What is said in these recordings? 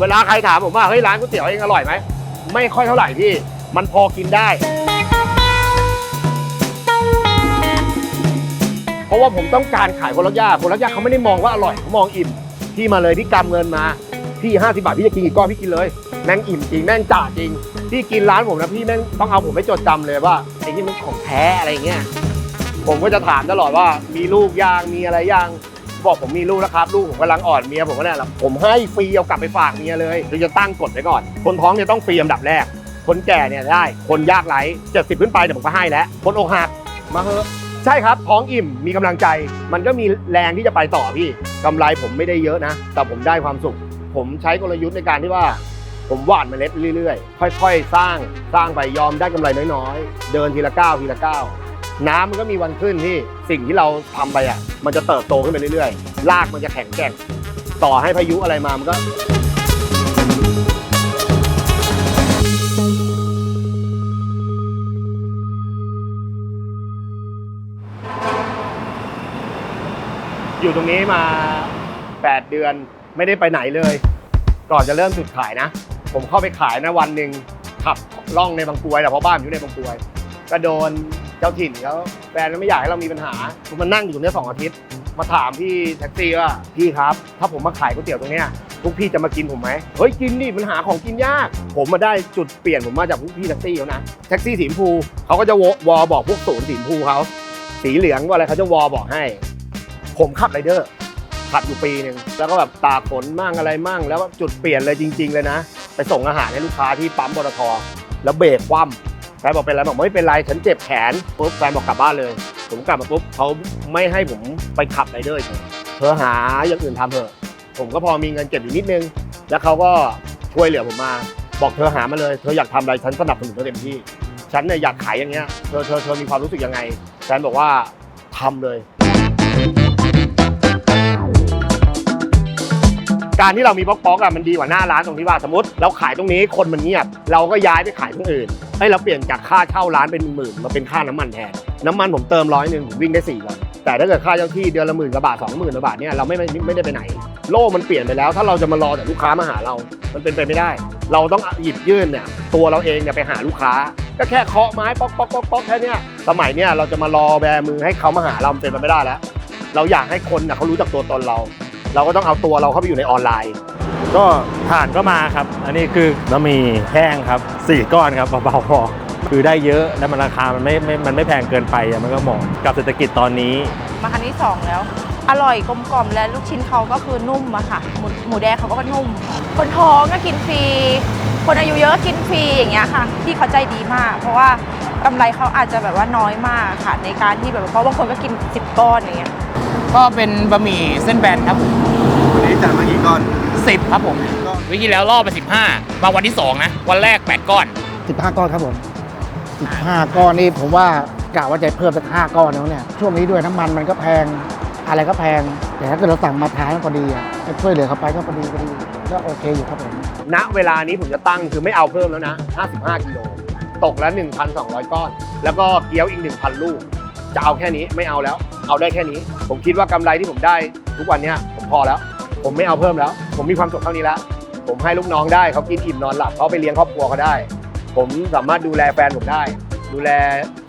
เวลาใครถามผมว่าเฮ้ยร้านก๋วยเตี๋ยวเองอร่อยไหมไม่ค่อยเท่าไหร่พี่มันพอกินได้ เพราะว่าผมต้องการขายคนรักยาคนรักยาเขาไม่ได้มองว่าอร่อยเขามองอิ่มพี่มาเลยพี่กำเงินมาพี่50บาทพี่จะกินกี่ก้อนพี่กินเลยแม่งอิ่มจริงแม่งจ่าจริงพี่กินร้านผมนะพี่แม่งต้องเอาผมไปจดจำเลยว่าไอ้นี่มันของแท้อะไรเงี้ยผมก็จะถามตลอดว่ามีลูกยังมีอะไรยัง บอกผมมีลูกแล้วครับ ลูกผมกำลังอ่อนเมียผมก็เนี่ยแหละผมให้ฟรีเอากลับไปฝากเมียเลยโดยจะตั้งกฎไว้ก่อน คนท้องเนี่ยต้องฟรีอันดับแรก คนแก่เนี่ยได้ คนยากไร้เจ็ดสิบขึ้นไปเดี๋ยวผมก็ให้แล้ว คนอกหักมาเถอะใช่ครับ ท้องอิ่มมีกำลังใจ มันก็มีแรงที่จะไปต่อพี่กำไรผมไม่ได้เยอะนะ แต่ผมได้ความสุข ผมใช้กลยุทธ์ในการที่ว่า ผมหว่านเมล็ดเรื่อยๆ ค่อย ๆ สร้างสร้างไปยอมได้กำไรน้อยๆ เดินทีละก้าวทีละก้าว น้ำมันก็มีวันขึ้นที่สิ่งที่เราทำไปอะ มันจะเติบโตขึ้นไปเรื่อยๆ รากมันจะแข็งแกร่ง ต่อให้พายุอะไรมามันก็อยู่ตรงนี้มา 8 เดือนไม่ได้ไปไหนเลย ก่อนจะเริ่มจุดขายนะ ผมเข้าไปขายนะวันหนึ่งขับล่องในบางกรวยแต่เพราะบ้านอยู่ในบางกรวย ก็โดน เจ้าถิ่นเขาแฟนไม่อยากให้เรามีปัญหาผมมานั่งอยู่ตรงเนี้ยสองอาทิตย์ มาถามพี่แท็กซี่ว่าพี่ครับ ถ้าผมมาขายก๋วยเตี๋ยวตรงเนี้ยพวกพี่จะมากินผมไหมเฮ้ยกินดิมันหาของกินยาก ผมมาได้จุดเปลี่ยนผมมาจากพวกพี่แท็กซี่เขานะแท็กซี่สีชมพูเขาก็จะวอบอกพวกศูนย์สีชมพูเขาสีเหลืองว่าอะไรเขาจะวอบอกให้ ผมขับไรเดอร์ขับอยู่ปีหนึ่งแล้วก็แบบตากฝนมั่งอะไรมั่ง แล้วจุดเปลี่ยนเลยจริง ๆ เลยนะ ไปส่งอาหารให้ลูกค้าที่ปั๊มปตทแล้วเบรกคว่ำ แฟนบอกเป็นไรบอกไม่เป็นไรฉันเจ็บแขนปุ๊บแฟนบอกกลับบ้านเลย ผมกลับมาปุ๊บเขาไม่ให้ผมไปขับไรเดอร์เลยเธอหาอย่างอื่นทำเถอะผมก็พอมีเงินเก็บอยู่นิดนึง แล้วเขาก็ช่วยเหลือผมมา บอกเธอหามาเลย เธออยากทำอะไรฉันสนับสนุนเธอเต็มที่ ฉันเนี่ยอยากขายอย่างเงี้ย เธอเธอเธอมีความรู้สึกยังไงแฟนบอกว่าทำเลย การที่เรามีบล็อกๆอะมันดีกว่าหน้าร้านตรงที่ว่าสมมติ เราขายตรงนี้คนมันเงียบ เราก็ย้ายไปขายตรงอื่น ให้เราเปลี่ยนจากค่าเช่าร้านเป็นหมื่นมาเป็นค่าน้ำมันแทน น้ำมันผมเติมร้อยหนึ่งผมวิ่งได้สี่วันแต่ถ้าเกิดค่าเจ้าที่เดือนละหมื่นกว่าบาทสองหมื่นกว่าบาทเนี่ยเราไม่ไม่ไม่ได้ไปไหน โลกมันเปลี่ยนไปแล้ว ถ้าเราจะมารอแต่ลูกค้ามาหาเรา มันเป็นไปไม่ได้ เราต้องหยิบยื่นเนี่ยตัวเราเองเนี่ยไปหาลูกค้า ก็แค่เคาะไม้ป๊อกป๊อกป๊อกป๊อกแค่เนี้ยสมัยเนี้ยเราจะมารอแบมือให้เขามาหาเราเป็นไปไม่ได้แล้ว เราอยากให้คนน่ะเขารู้จักตัวตนเรา เราก็ต้องเอาตัวเราเข้าไปอยู่ในออนไลน์ ก็ผ่านก็มาครับ อันนี้คือบะหมี่แห้งครับสี่ก้อนครับเบาๆพอคือได้เยอะแล้มันราคามันไม่ไม่มันไม่แพงเกินไปอะมันก็เหมาะกับเศรษฐกิจตอนนี้ มาครั้งที่สองแล้ว อร่อยกลมกล่อมและลูกชิ้นเขาก็คือนุ่มอะค่ะ หมูหมูแดงเขาก็นุ่ม คนท้องก็กินฟรี คนอายุเยอะก็กินฟรีอย่างเงี้ยค่ะ ที่เขาใจดีมาก เพราะว่ากำไรเขาอาจจะแบบว่าน้อยมากค่ะ ในการที่แบบเพราะบางคนก็กิน10ก้อนอย่างเงี้ย ก็เป็นบะหมี่เส้นแบนครับผมวันนี้จัดมากี่ก้อนสิบครับผมวิธีแล้วรอบไปสิบห้ามาวันที่สองนะ วันแรกแปดก้อน 15 ก้อนครับผม 15 ก้อนนี่ผมว่ากะว่าจะเพิ่มสัก5ก้อนแล้วเนี่ยช่วงนี้ด้วยน้ำมันมันก็แพงอะไรก็แพง แต่ถ้าเกิดเราสั่งมาทานก็พอดีอะจะช่วยเหลือเขาไปก็พอดีพอดีก็โอเคอยู่ครับผมณเวลานี้ผมจะตั้งคือไม่เอาเพิ่มแล้วนะ 55 กิโลตกแล้ว1,200 ก้อน แล้วก็เกี๊ยวอีก 1,000 ลูก จะเอาแค่นี้ไม่เอาแล้ว เอาได้แค่นี้ ผมคิดว่ากำไรที่ผมได้ ทุกวันเนี้ยผมพอแล้ว ผมไม่เอาเพิ่มแล้ว ผมมีความสุขเท่านี้แล้วผมให้ลูกน้องได้เขากินอิ่มนอนหลับเขาไปเลี้ยงครอบครัวเขาได้ ผมสามารถดูแลแฟนผมได้ ดูแล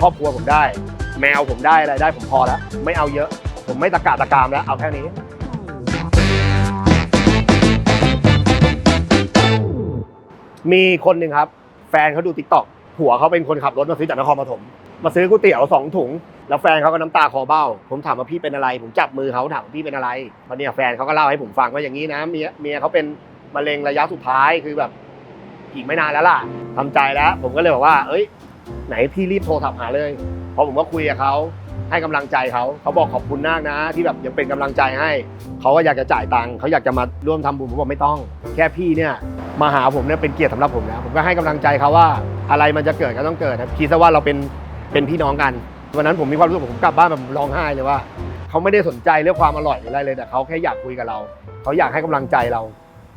ครอบครัวผมได้ แมวผมได้อะไรได้ ผมพอแล้วไม่เอาเยอะ ผมไม่ตะกาตะกามแล้วเอาแค่นี้มีคนหนึ่งครับ แฟนเขาดูติ๊กต็อกผัวเขาเป็นคนขับรถมาซื้อจากนครปฐม มาซื้อก๋วยเตี๋ยวสองถุง แล้วแฟนเขาก็น้ำตาคอเบ้า ผมถามว่าพี่เป็นอะไร ผมจับมือเขาถามว่าพี่เป็นอะไรวันนี้แฟนเขาก็เล่าให้ผมฟังว่าอย่างนี้นะเมียเมียเขาเป็นมะเร็งระยะสุดท้ายคือแบบ อีกไม่นานแล้วล่ะทำใจแล้ว ผมก็เลยบอกว่า เอ้ย ไหนพี่รีบโทรถามหาเลยพอผมก็คุยกับเขาให้กำลังใจเขาเขาบอกขอบคุณมากนะ ที่แบบยังเป็นกำลังใจให้เขาก็อยากจะจ่ายตังค์เขาอยากจะมาร่วมทำบุญผมบอกไม่ต้อง แค่พี่เนี่ยมาหาผมเนี่ยเป็นเกียรติสำหรับผมนะผมก็ให้กำลังใจเขาว่าอะไรมันจะเกิดก็ต้องเกิดนะคิดซะว่าเราเป็น เป็นพี่น้องกันวันนั้นผมมีความรู้สึกผมกลับบ้านแบบร้องไห้เลยว่าเขาไม่ได้สนใจเรื่องความอร่อยหรืออะไรเลยแต่เขาแค่อยากคุยกับเรา เขาอยากให้กำลังใจเรา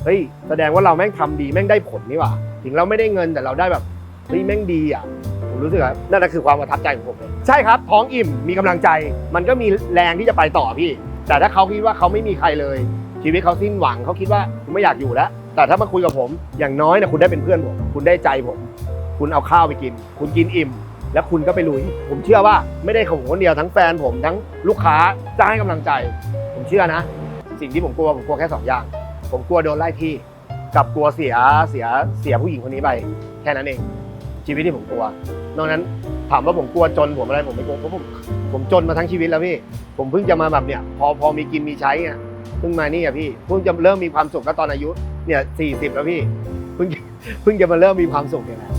เฮ้ยแสดงว่าเราแม่งทำดีแม่งได้ผลนี่หว่าถึงเราไม่ได้เงินแต่เราได้แบบเฮ้ยแม่งดีอะผมรู้สึกว่านั่นแหละคือความประทับใจของผมเลยใช่ครับ ท้องอิ่มมีกำลังใจ มันก็มีแรงที่จะไปต่อพี่ แต่ถ้าเขาคิดว่าเขาไม่มีใครเลย ชีวิตเขาสิ้นหวังเขาคิดว่าไม่อยากอยู่แล้ว แต่ถ้ามาคุยกับผม อย่างน้อยนะคุณได้เป็นเพื่อนผมคุณได้ใจผม คุณเอาข้าวไปกิน คุณกินอิ่ม แล้วคุณก็ไปลุย ผมเชื่อว่าไม่ได้ของผมคนเดียวทั้งแฟนผมทั้งลูกค้าจะให้กำลังใจ ผมเชื่อนะ สิ่งที่ผมกลัวผมกลัวแค่สองอย่าง ผมกลัวโดนไล่ที่ กับกลัวเสียเสียเสียผู้หญิงคนนี้ไปแค่นั้นเอง ชีวิตที่ผมกลัว นอกนั้นถามว่าผมกลัวจนผมอะไรผมไม่กลัวเพราะผมผมจนมาทั้งชีวิตแล้วพี่ ผมเพิ่งจะมาแบบเนี่ย พอพอมีกินมีใช้ไงเพิ่งมานี่อะพี่เพิ่งจะเริ่มมีความสุขก็ตอนอายุเนี่ยสี่สิบแล้วพี่เพิ่งเพิ่งจะมาเริ่มมีความสุขเนี่ยแหละ